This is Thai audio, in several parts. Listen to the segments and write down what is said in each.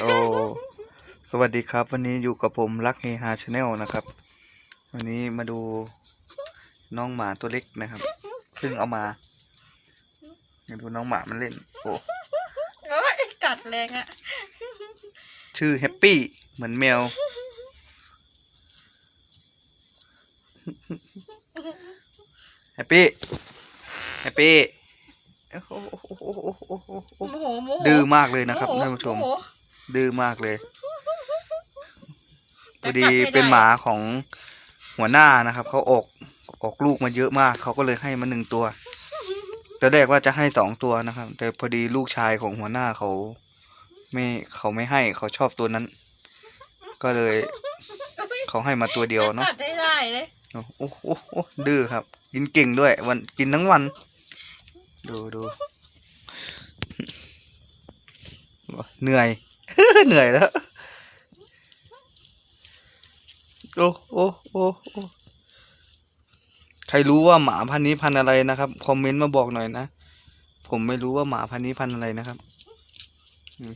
โอ้สวัสดีครับ วันนี้อยู่กับผมรักเฮฮาชาแนลนะครับ วันนี้มาดูน้องหมาตัวเล็กนะครับเพิ่งเอามามาดูน้องหมามันเล่น โอ้เอ้ยกัดแรงอะชื่อแฮปปี้เหมือนแมว แฮปปี้แฮปปี้โอ้โหโอ้โหโอ้โหโอ้โหโอ้โหโมโหโมโหดื้อมากเลยนะครับโโท่านผู้ชมโโห ดื้อมากเลยพแต่อดีกัดไม่ได้เป็นหมาของหัวหน้านะครับเขาออกออกลูกมาเยอะมากเขาก็เลยให้มาหนึ่งตัวตอนแรกว่าจะให้สองตัวนะครับ แต่พอดีลูกชายของหัวหน้าเขาไม่เขาไม่ให้เขาชอบตัวนั้น ก็เลย เขาให้มาตัวเดียวเนาะกัดได้ได้เลยโอ้โหโอ้โหโอ้โหดื้อครับ กินเก่งด้วย วันกินทั้งวัน ดูดูเหนื่อย เหนื่อยแล้ว โอ้โอ้โอ้โอ้ใครรู้ว่าหมาพันนี้พันอะไรนะครับ คอมเมนต์มาบอกหน่อยนะ ผมไม่รู้ว่าหมาพันนี้พันอะไรนะครับ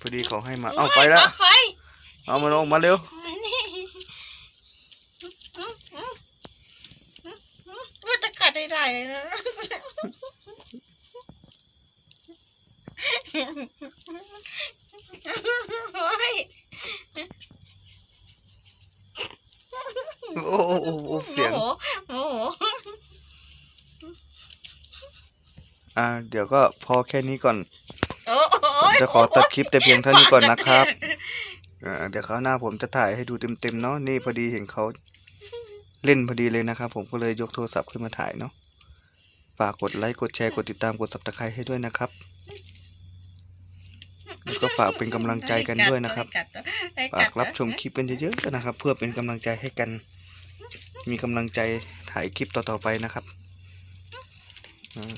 พอดีเขาให้มา เอาไปแล้ว เอามันออกมาเร็วนี่ว่าจะกัดได้ได้เลยนะโอ้ย โอ้โอ้โอ้โอ้เสียงโมโหโมโหอ่า เดี๋ยวก็พอแค่นี้ก่อนโอ้ผมยจะขอตัดคลิปแต่เพียงเท่านี้ก่อนนะครับอ่าเดี๋ยวคราวหน้าผมจะถ่ายให้ดูเต็มๆเนาะนี่พอดีเห็นเขาเล่นพอดีเลยนะครับ ผมก็เลยยกโทรศัพท์ขึ้นมาถ่ายเนาะฝากกดไลค์กดแชร์กดติดตามกด subscribe ให้ด้วยนะครับแล้วก็ฝากเป็นกำลังใจกันด้วยนะครับให้กัดฝากรับชมคลิปกันเยอะๆนะครับ เพื่อเป็นกำลังใจให้กัน มีกำลังใจถ่ายคลิปต่อๆไปนะครับ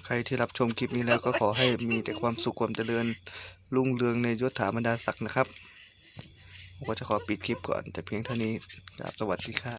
ใครที่รับชมคลิปนี้แล้วก็ขอให้มีแต่ความสุขความเจริญรุ่งเรืองในยศถาบรรดาศักดิ์นะครับผมก็จะขอปิดคลิปก่อนแต่เพียงเท่านี้ครับสวัสดีครับ